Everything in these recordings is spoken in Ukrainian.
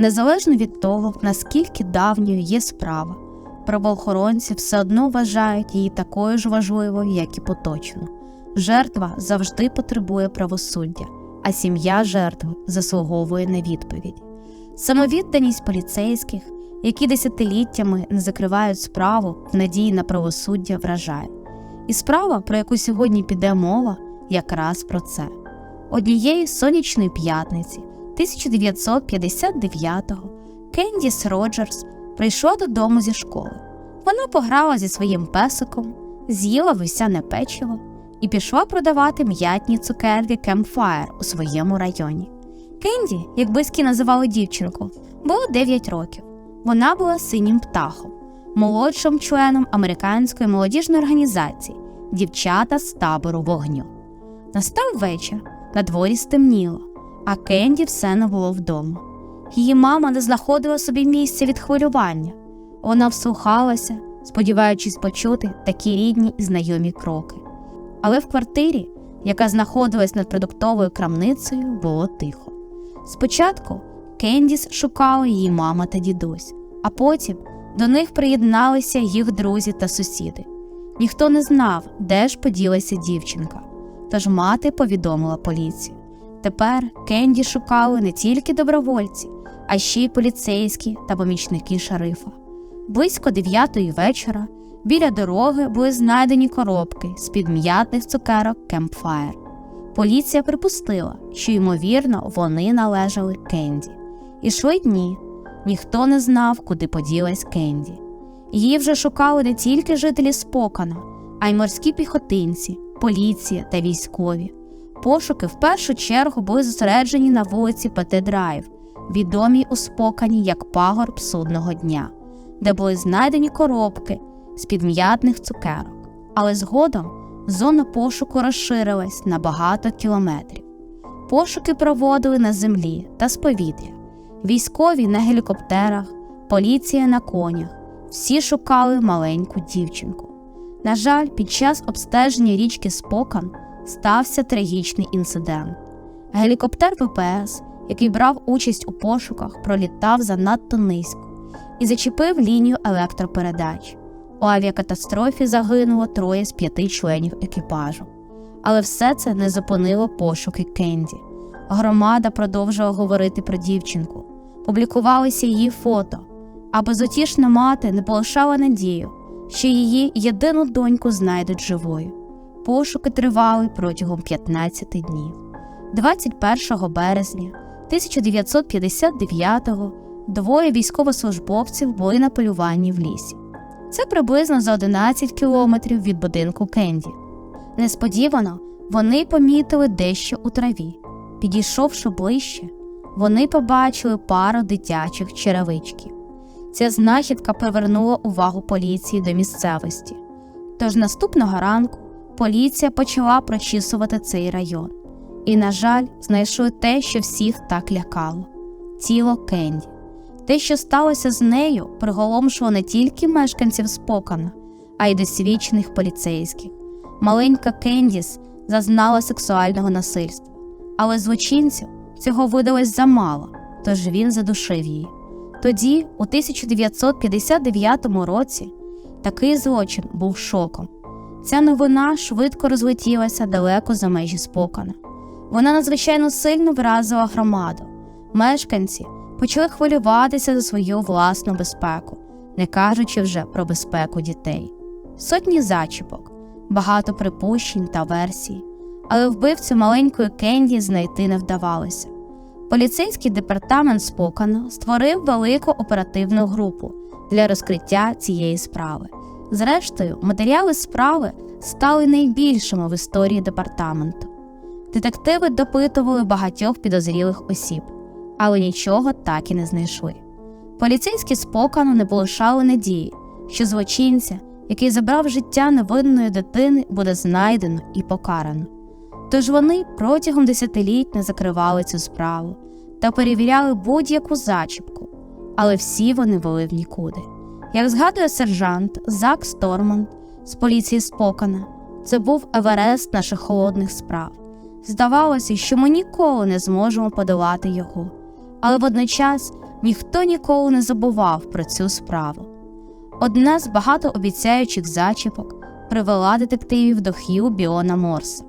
Незалежно від того, наскільки давньою є справа, правоохоронці все одно вважають її такою ж важливою, як і поточну. Жертва завжди потребує правосуддя, а сім'я жертви заслуговує на відповідь. Самовідданість поліцейських, які десятиліттями не закривають справу в надії на правосуддя, вражає. І справа, про яку сьогодні піде мова, якраз про це. Однієї сонячної п'ятниці 1959-го Кендіс Роджерс прийшла додому зі школи. Вона пограла зі своїм песиком, з'їла висяне печиво і пішла продавати м'ятні цукерки Campfire у своєму районі. Кенді, як близькі називали дівчинку, було 9 років. Вона була синім птахом, молодшим членом американської молодіжної організації Дівчата з табору вогню. Настав вечір, на дворі стемніло, а Кенді все не було вдома. Її мама не знаходила собі місця від хвилювання. Вона вслухалася, сподіваючись почути такі рідні і знайомі кроки. Але в квартирі, яка знаходилась над продуктовою крамницею, було тихо. Спочатку Кендіс шукала її мама та дідусь, а потім до них приєдналися їх друзі та сусіди. Ніхто не знав, де ж поділася дівчинка, тож мати повідомила поліцію. Тепер Кенді шукали не тільки добровольці, а ще й поліцейські та помічники шерифа. Близько дев'ятої вечора біля дороги були знайдені коробки з під м'ятних цукерок Campfire. Поліція припустила, що, ймовірно, вони належали Кенді. Ішли дні, ніхто не знав, куди поділась Кенді. Її вже шукали не тільки жителі Спокана, а й морські піхотинці, поліція та військові. Пошуки в першу чергу були зосереджені на вулиці Пете Драйв, відомій у Спокані як пагорб судного дня, де були знайдені коробки з підм'ятних цукерок. Але згодом зона пошуку розширилась на багато кілометрів. Пошуки проводили на землі та з повітря, військові на гелікоптерах, поліція на конях. Всі шукали маленьку дівчинку. На жаль, під час обстеження річки Спокан стався трагічний інцидент. Гелікоптер ВПС, який брав участь у пошуках, пролітав занадто низько і зачепив лінію електропередач. У авіакатастрофі загинуло троє з п'яти членів екіпажу. Але все це не зупинило пошуки Кенді. Громада продовжувала говорити про дівчинку, публікувалися її фото, а безутішна мати не полишала надію, що її єдину доньку знайдуть живою. Пошуки тривали протягом 15 днів. 21 березня 1959-го двоє військовослужбовців були на полюванні в лісі. Це приблизно за 11 кілометрів від будинку Кенді. Несподівано вони помітили дещо у траві. Підійшовши ближче, вони побачили пару дитячих черевичків. Ця знахідка привернула увагу поліції до місцевості. Тож наступного ранку поліція почала прочісувати цей район. І, на жаль, знайшли те, що всіх так лякало тіло Кенді. Те, що сталося з нею, приголомшило не тільки мешканців Спокана, а й досвідчених поліцейських. Маленька Кендіс зазнала сексуального насильства, але злочинцю цього видалось замало, тож він задушив її. Тоді, у 1959 році, такий злочин був шоком. Ця новина швидко розлетілася далеко за межі спокана. Вона надзвичайно сильно вразила громаду. Мешканці почали хвилюватися за свою власну безпеку, не кажучи вже про безпеку дітей. Сотні зачіпок, багато припущень та версій, але вбивцю маленької Кенді знайти не вдавалося. Поліцейський департамент Спокана створив велику оперативну групу для розкриття цієї справи. Зрештою, матеріали справи стали найбільшими в історії департаменту. Детективи допитували багатьох підозрілих осіб, але нічого так і не знайшли. Поліцейські спокану не полишали надії, що злочинця, який забрав життя невинної дитини, буде знайдено і покарано. Тож вони протягом десятиліть не закривали цю справу та перевіряли будь-яку зачіпку, але всі вони вели в нікуди. Як згадує сержант Зак Сторман з поліції Спокана, це був Еверест наших холодних справ. Здавалося, що ми ніколи не зможемо подолати його, але водночас ніхто ніколи не забував про цю справу. Одна з багатообіцяючих зачіпок привела детективів до Хью Біона Морса.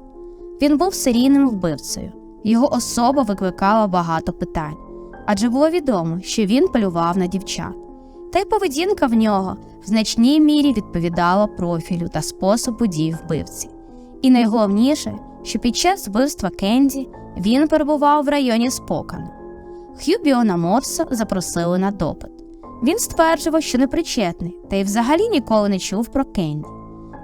Він був серійним вбивцею, його особа викликала багато питань, адже було відомо, що він полював на дівчат. Та й поведінка в нього в значній мірі відповідала профілю та способу дій вбивці. І найголовніше, що під час вбивства Кенді він перебував в районі Спокану. Хью Біона Морса запросили на допит. Він стверджував, що не причетний, та й взагалі ніколи не чув про Кенді.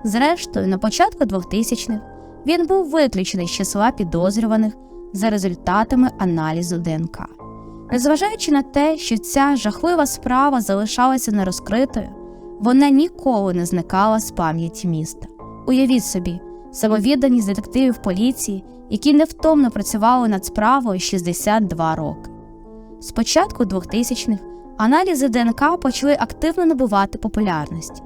Зрештою, на початку 2000-х він був виключений з числа підозрюваних за результатами аналізу ДНК. Незважаючи на те, що ця жахлива справа залишалася нерозкритою, вона ніколи не зникала з пам'яті міста. Уявіть собі, самовідданість детективів поліції, які невтомно працювали над справою 62 роки. З початку 2000-х аналізи ДНК почали активно набувати популярності.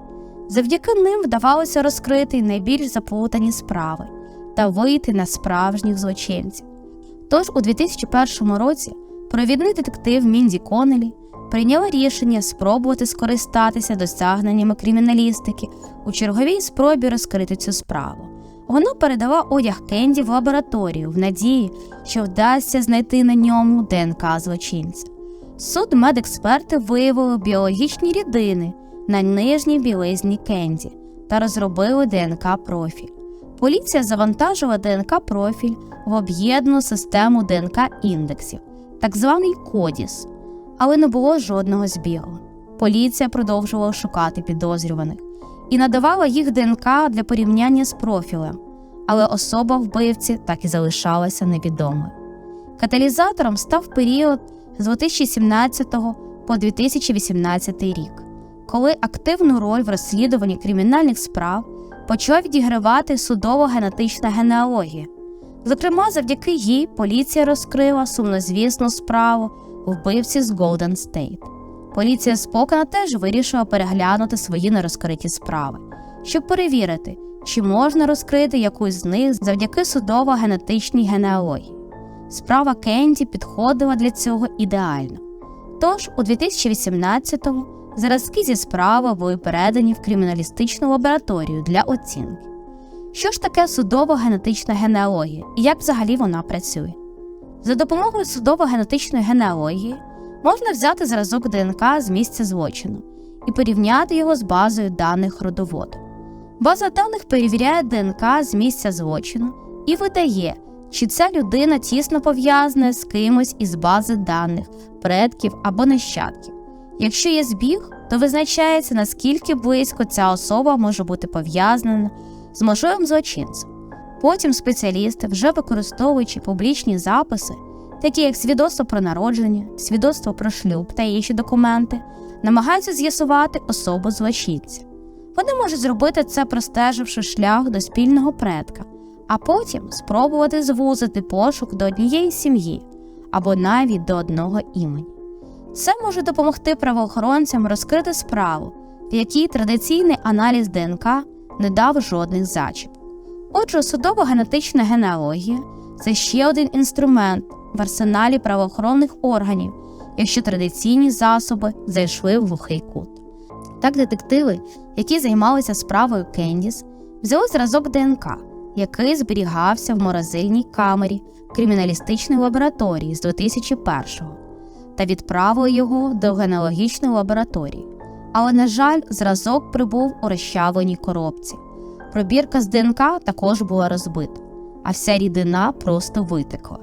Завдяки ним вдавалося розкрити найбільш заплутані справи та вийти на справжніх злочинців. Тож у 2001 році провідний детектив Мінді Конелі прийняла рішення спробувати скористатися досягненнями криміналістики у черговій спробі розкрити цю справу. Вона передала одяг Кенді в лабораторію в надії, що вдасться знайти на ньому ДНК злочинця. Суд медексперти виявили біологічні рідини на нижній білизні Кенді та розробили ДНК профіль. Поліція завантажила ДНК профіль в об'єднану систему ДНК індексів, так званий Кодіс, але не було жодного збігу. Поліція продовжувала шукати підозрюваних і надавала їх ДНК для порівняння з профілем, але особа вбивці так і залишалася невідомою. Каталізатором став період з 2017 по 2018 рік, коли активну роль в розслідуванні кримінальних справ почала відігравати судово-генетична генеалогія. Зокрема, завдяки їй поліція розкрила сумнозвісну справу вбивці з Голден Стейт. Поліція Спокана теж вирішила переглянути свої нерозкриті справи, щоб перевірити, чи можна розкрити якусь з них завдяки судово-генетичній генеалогії. Справа Кенді підходила для цього ідеально. Тож у 2018-му зразки зі справи були передані в криміналістичну лабораторію для оцінки. Що ж таке судово-генетична генеалогія і як взагалі вона працює? За допомогою судово-генетичної генеалогії можна взяти зразок ДНК з місця злочину і порівняти його з базою даних родоводу. База даних перевіряє ДНК з місця злочину і видає, чи ця людина тісно пов'язана з кимось із бази даних, предків або нащадків. Якщо є збіг, то визначається, наскільки близько ця особа може бути пов'язана з можливим злочинцем. Потім спеціалісти, вже використовуючи публічні записи, такі як свідоцтво про народження, свідоцтво про шлюб та інші документи, намагаються з'ясувати особу злочинця. Вони можуть зробити це, простеживши шлях до спільного предка, а потім спробувати звузити пошук до однієї сім'ї або навіть до одного імені. Це може допомогти правоохоронцям розкрити справу, в якій традиційний аналіз ДНК не дав жодних зачіпок. Отже, судово-генетична генеалогія це ще один інструмент в арсеналі правоохоронних органів, якщо традиційні засоби зайшли в глухий кут. Так, детективи, які займалися справою Кендіс, взяли зразок ДНК, який зберігався в морозильній камері криміналістичної лабораторії з 2001-го, та відправили його до генеалогічної лабораторії. Але, на жаль, зразок прибув у розчавленій коробці. Пробірка з ДНК також була розбита, а вся рідина просто витекла.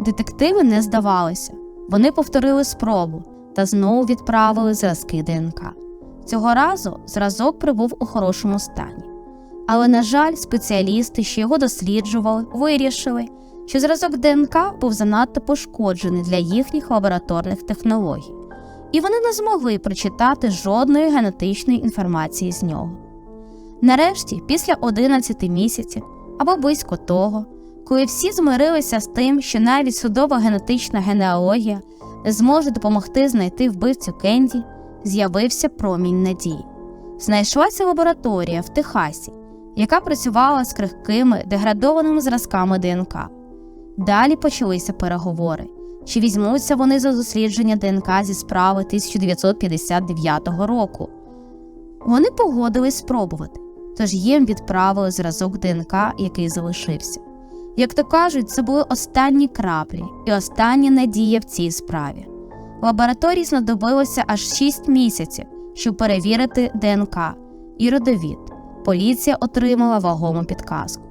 Детективи не здавалися, вони повторили спробу та знову відправили зразки ДНК. Цього разу зразок прибув у хорошому стані. Але, на жаль, спеціалісти, що його досліджували, вирішили, що зразок ДНК був занадто пошкоджений для їхніх лабораторних технологій, і вони не змогли прочитати жодної генетичної інформації з нього. Нарешті, після 11 місяців або близько того, коли всі змирилися з тим, що навіть судова генетична генеалогія не зможе допомогти знайти вбивцю Кенді, з'явився промінь надії. Знайшлася лабораторія в Техасі, яка працювала з крихкими деградованими зразками ДНК. Далі почалися переговори, чи візьмуться вони за дослідження ДНК зі справи 1959 року. Вони погодились спробувати, тож їм відправили зразок ДНК, який залишився. Як то кажуть, це були останні краплі і остання надія в цій справі. Лабораторії знадобилося аж 6 місяців, щоб перевірити ДНК і родовід. Поліція отримала вагому підказку.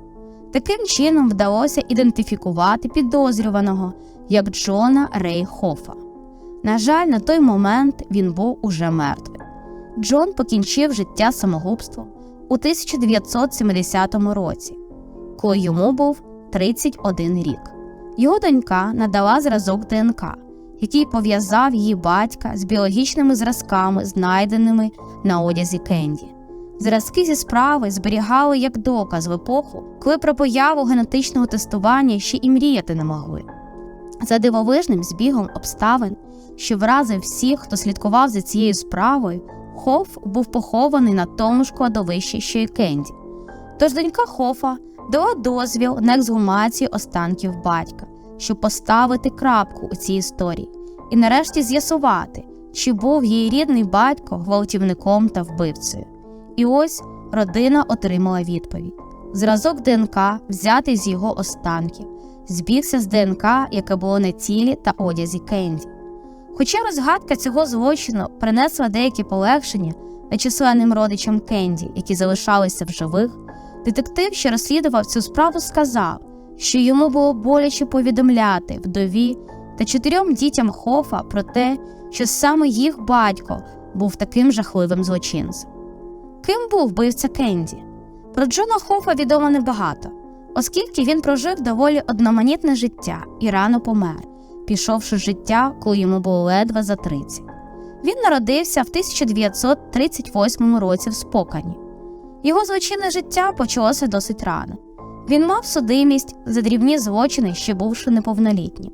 Таким чином вдалося ідентифікувати підозрюваного як Джона Рей Хофа. На жаль, на той момент він був уже мертвий. Джон покінчив життя самогубством у 1970 році, коли йому був 31 рік. Його донька надала зразок ДНК, який пов'язав її батька з біологічними зразками, знайденими на одязі Кенді. Зразки зі справи зберігали як доказ в епоху, коли про появу генетичного тестування ще і мріяти не могли. За дивовижним збігом обставин, що вразив всіх, хто слідкував за цією справою, Хоф був похований на тому ж кладовищі, що й Кенді. Тож донька Хофа дала дозвіл на ексгумацію останків батька, щоб поставити крапку у цій історії і нарешті з'ясувати, чи був її рідний батько гвалтівником та вбивцею. І ось родина отримала відповідь: зразок ДНК, взятий з його останків, збігся з ДНК, яке було на тілі та одязі Кенді. Хоча розгадка цього злочину принесла деякі полегшення нечисленним родичам Кенді, які залишалися в живих, детектив, що розслідував цю справу, сказав, що йому було боляче повідомляти вдові та чотирьом дітям Хофа про те, що саме їх батько був таким жахливим злочинцем. Ким був вбивця Кенді? Про Джона Хофа відомо небагато, оскільки він прожив доволі одноманітне життя і рано помер, пішовши життя, коли йому було ледве за 30. Він народився в 1938 році в Спокані. Його злочинне життя почалося досить рано. Він мав судимість за дрібні злочини, ще бувши неповнолітнім.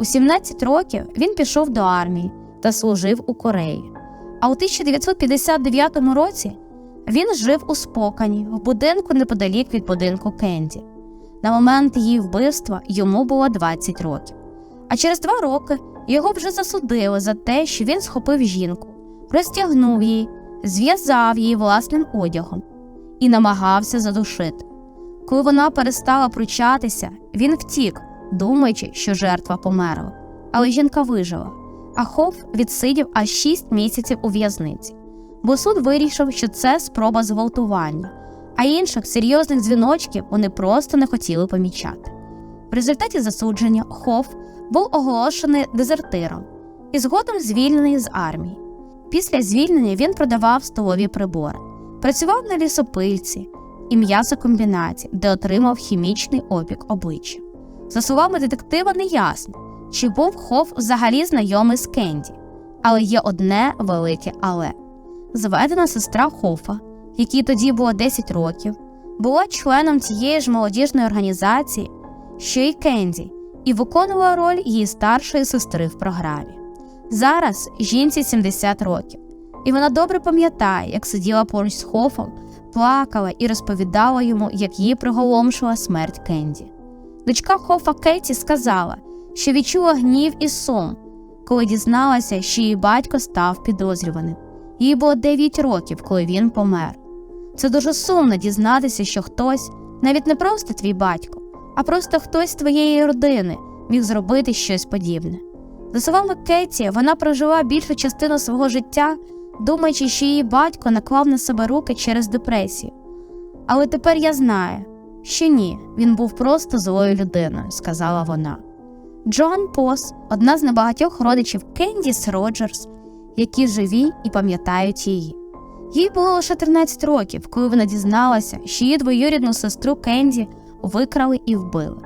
У 17 років він пішов до армії та служив у Кореї. А у 1959 році він жив у Спокані в будинку неподалік від будинку Кенді. На момент її вбивства йому було 20 років. А через два роки його вже засудили за те, що він схопив жінку, розтягнув її, зв'язав її власним одягом і намагався задушити. Коли вона перестала пручатися, він втік, думаючи, що жертва померла. Але жінка вижила, а Хоф відсидів аж 6 місяців у в'язниці, бо суд вирішив, що це спроба зґвалтування, а інших серйозних дзвіночків вони просто не хотіли помічати. В результаті засудження Хоф був оголошений дезертиром і згодом звільнений з армії. Після звільнення він продавав столові прибори, працював на лісопильці і м'ясокомбінаті, де отримав хімічний опік обличчя. За словами детектива, не ясно, чи був Хоф взагалі знайомий з Кенді, але є одне велике але. Зведена сестра Хофа, якій тоді було 10 років, була членом тієї ж молодіжної організації, що й Кенді, і виконувала роль її старшої сестри в програмі. Зараз жінці 70 років, і вона добре пам'ятає, як сиділа поруч з Хофом, плакала і розповідала йому, як її приголомшила смерть Кенді. Дочка Хофа Кеті сказала, що відчула гнів і сум, коли дізналася, що її батько став підозрюваним. Їй було 9 років, коли він помер. Це дуже сумно дізнатися, що хтось, навіть не просто твій батько, а просто хтось з твоєї родини міг зробити щось подібне. За словами Кеті, вона прожила більшу частину свого життя, думаючи, що її батько наклав на себе руки через депресію. Але тепер я знаю, що ні, він був просто злою людиною, сказала вона. Джон Пос одна з небагатьох родичів Кендіс Роджерс, які живі і пам'ятають її. Їй було лише 13 років, коли вона дізналася, що її двоюрідну сестру Кенді викрали і вбили.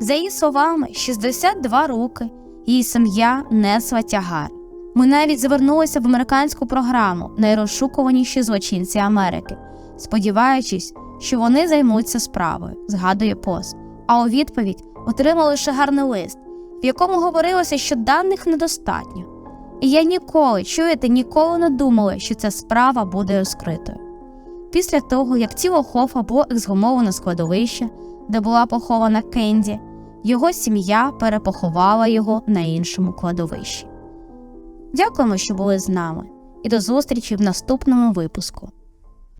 За її словами, 62 роки її сім'я несла тягар. Ми навіть звернулися в американську програму найрозшукуваніші злочинці Америки, сподіваючись, що вони займуться справою, згадує пост. А у відповідь отримали лише гарний лист, в якому говорилося, що даних недостатньо. І я ніколи, чуєте, ніколи не думала, що ця справа буде розкритою. Після того, як тіло Хофа було ексгумовано з кладовища, де була похована Кенді, Його сім'я перепоховала його на іншому кладовищі. Дякуємо, що були з нами, і до зустрічі в наступному випуску.